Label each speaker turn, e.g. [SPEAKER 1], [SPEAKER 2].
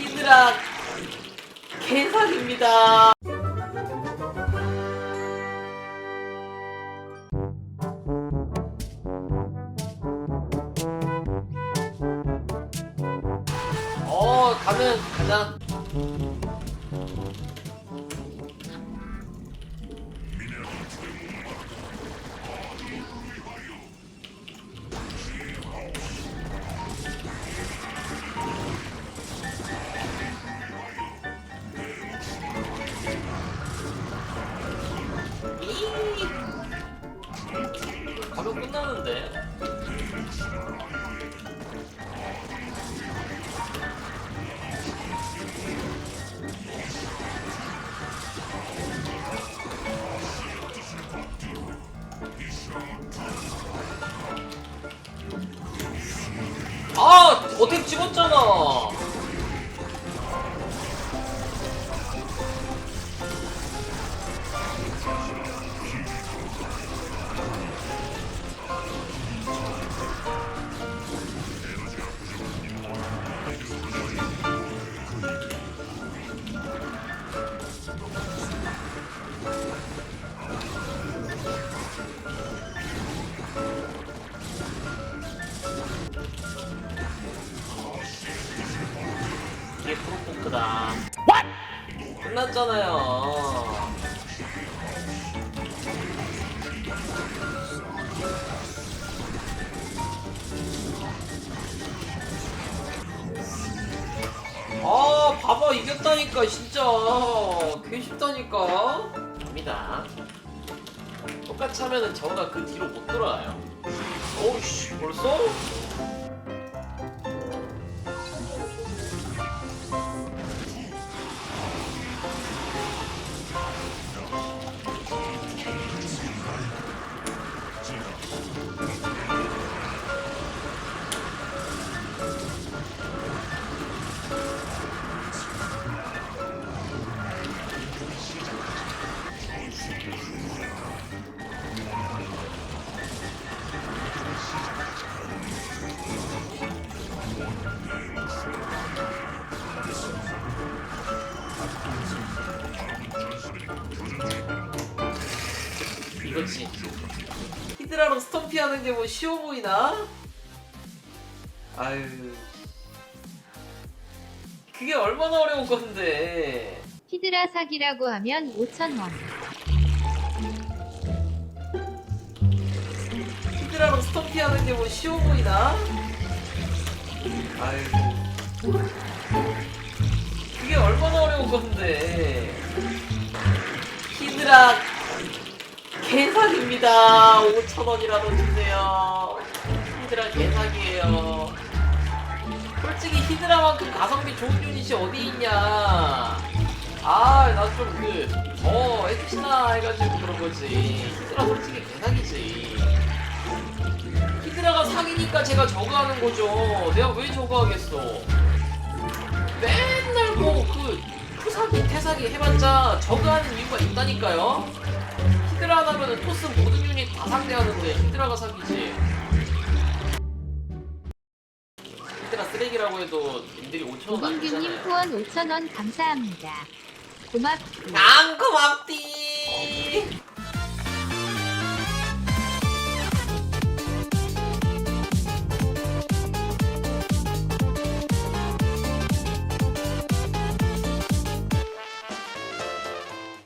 [SPEAKER 1] 히드라 개사기입니다. 어 가면 가자. 이 가면 끝나는데. 아 어택 찍었잖아. 크다. 끝났잖아요. 아, 봐봐 이겼다니까 진짜 개 쉽다니까. 갑니다. 똑같이 하면은 저가 그 뒤로 못 돌아가요. 오우씨 벌써? 거지. 히드라로 스톰피 하는 게 뭐 쉬워 보이나? 아유. 그게 얼마나 어려운 건데.
[SPEAKER 2] 히드라 사기라고 하면 5,000원.
[SPEAKER 1] 히드라로 스톰피 하는 게 뭐 쉬워 보이나? 아유. 그게 얼마나 어려운 건데. 개사기입니다. 5천원이라도 주세요. 히드라 개사기예요. 솔직히 히드라만큼 가성비 좋은 유닛이 어디 있냐. 아, 나 좀 그, 더 해주시나 해가지고 그런 거지. 히드라 솔직히 개사기지. 히드라가 사기니까 제가 저거 하는 거죠. 내가 왜 저거 하겠어. 맨날 뭐 그, 투사기, 태사기 해봤자 저거 하는 이유가 있다니까요. 히드라 하나면은 토스 모든 유닛 다 상대하는데 히드라가 사기지. 히드라 쓰레기라고 해도 님들이 5천원
[SPEAKER 2] 오민규님
[SPEAKER 1] 남기잖아요.
[SPEAKER 2] 후원 5,000원 감사합니다. 고맙.
[SPEAKER 1] 안 고맙디.